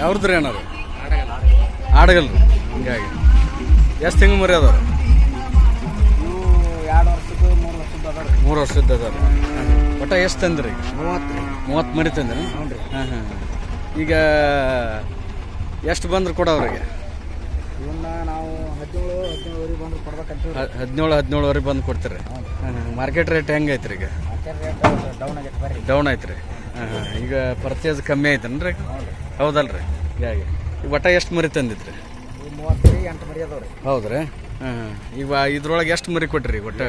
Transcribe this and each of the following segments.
ಯಾವ್ದ್ರಿ ಏನಾರು ಆಡಗಲ್ರಿ ಹಿಂಗಾಗಿ. ಎಷ್ಟು ತಿಂಗಳು ಮರಿ ಅದಾವ ಮೂರು ವರ್ಷದ ಅದಾವ ಒಟ್ಟ ಎಷ್ಟು ತಂದ್ರಿ? ಮೂವತ್ತು ರೀ ಮೂವತ್ತು ಮರಿ ತಂದ್ರಿ? ರೀ ಹಾಂ ಹಾಂ. ಈಗ ಎಷ್ಟು ಬಂದ್ರೆ ಕೊಡ ಅವ್ರಿಗೆ ನಾವು ಹದಿನೇಳು ಹದಿನೇಳುವರೆಗೆ ಬಂದು ಕೊಡ್ತೀರಿ. ಮಾರ್ಕೆಟ್ ರೇಟ್ ಹೆಂಗೈತ್ರಿ ಈಗ? ಡೌನ್ ಐತ್ರಿ. ಈಗ ಪರ್ಚೇಸ್ ಕಮ್ಮಿ ಆಯ್ತೇನ್ರಿ ಹೌದಲ್ರಿ? ಹೀಗಾಗಿ ಈಗ ಒಟ್ಟ ಎಷ್ಟು ಮರಿ ತಂದಿದ್ರಿ? ಇವು ಮೂವತ್ತು ರೀ ಎಂಟು ಮರಿ ಅದಾವ ರೀ ಹೌದ್ರಿ? ಹಾಂ ಹಾಂ. ಈಗ ಇದ್ರೊಳಗೆ ಎಷ್ಟು ಮರಿ ಕೊಟ್ರಿ ಒಟ್ಟ?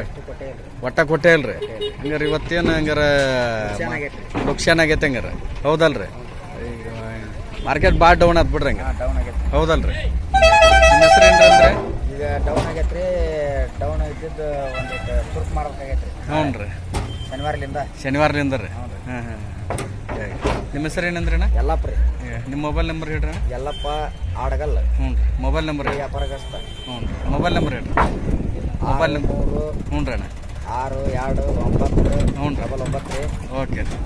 ಒಟ್ಟ ಕೊಟ್ಟೆ ಅಲ್ರಿ? ಹಂಗಾರೆ ಇವತ್ತೇನು ಹಂಗಾರ ನುಕ್ಸಾನ್ ಆಗೈತೆ ಹಂಗಾರ. ಹೌದಲ್ರಿ? ಈಗ ಮಾರ್ಕೆಟ್ ಭಾಳ ಡೌನ್ ಆತ್ ಬಿಡ್ರಿ ಹಂಗೆ ಹಾಂ ಡೌನ್ ಆಗೈತೆ ಹೌದಲ್ರಿ? ನಿಮ್ಮ ಹೆಸರು ಏನ್ರಿ ಅಂದ್ರೆ? ಈಗ ಡೌನ್ ಡೌನ್ ಒಂದು ತುರ್ಕ್ ಹ್ಞೂ ರೀ ಶನಿವಾರಲಿಂದ. ರೀ? ಹಾಂ ಹಾಂ. ನಿಮ್ಮ ಹೆಸರು ಏನಂದ್ರೆ ಯಲ್ಲಪ್ಪ ರೀ ನಿಮ್ಮ ಮೊಬೈಲ್ ನಂಬರ್ ಹೇಳ್ರಿ ಯಲ್ಲಪ್ಪ ಎಲ್ಲಪ್ಪ ಆಡಗಲ್ಲ. ಹ್ಞೂ ರೀ ಮೊಬೈಲ್ ನಂಬರ್ ವ್ಯಾಪಾರ ವ್ಯಾಪಾರಗಸ್ತ. ಹ್ಞೂ ರೀ ಮೊಬೈಲ್ ನಂಬರ್ ಹೇಳ್ರಿ. Mobile number. ಮೂರು ಹ್ಞೂ ರೀ ಅಣ್ಣ. ಆರು ಎರಡು ಒಂಬತ್ತು ಹ್ಞೂ ರೀ. ಡಬಲ್ ಒಂಬತ್ತು ರೀ. ಓಕೆ ರೀ.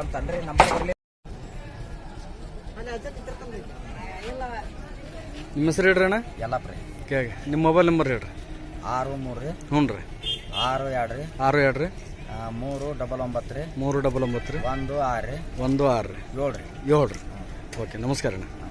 ಒಂದು ನಂಬರ್ ನಿಮ್ಮ ಹೆಸರು ಹೇಳ್ರಿ ಅಣ್ಣ? ಯಲ್ಲಪ್ಪ ರೀ ಓಕೆ. ನಿಮ್ಮ ಮೊಬೈಲ್ ನಂಬರ್ ಹೇಳ್ರಿ. ಆರು ಮೂರು ರೀ. ಹ್ಞೂ ರೀ. ಆರು ಎರಡು ರೀ. ಆರು ಎರಡು ರೀ. ಮೂರು ಡಬಲ್ ಒಂಬತ್ತು ರೀ. ಮೂರು ಡಬಲ್ ಒಂಬತ್ತು ರೀ. ಒಂದು ಆರು ರೀ. ಒಂದು ಆರು ರೀ. ಏಳು ರೀ. ಏಳು ರೀ. ಓಕೆ ನಮಸ್ಕಾರ ಅಣ್ಣ.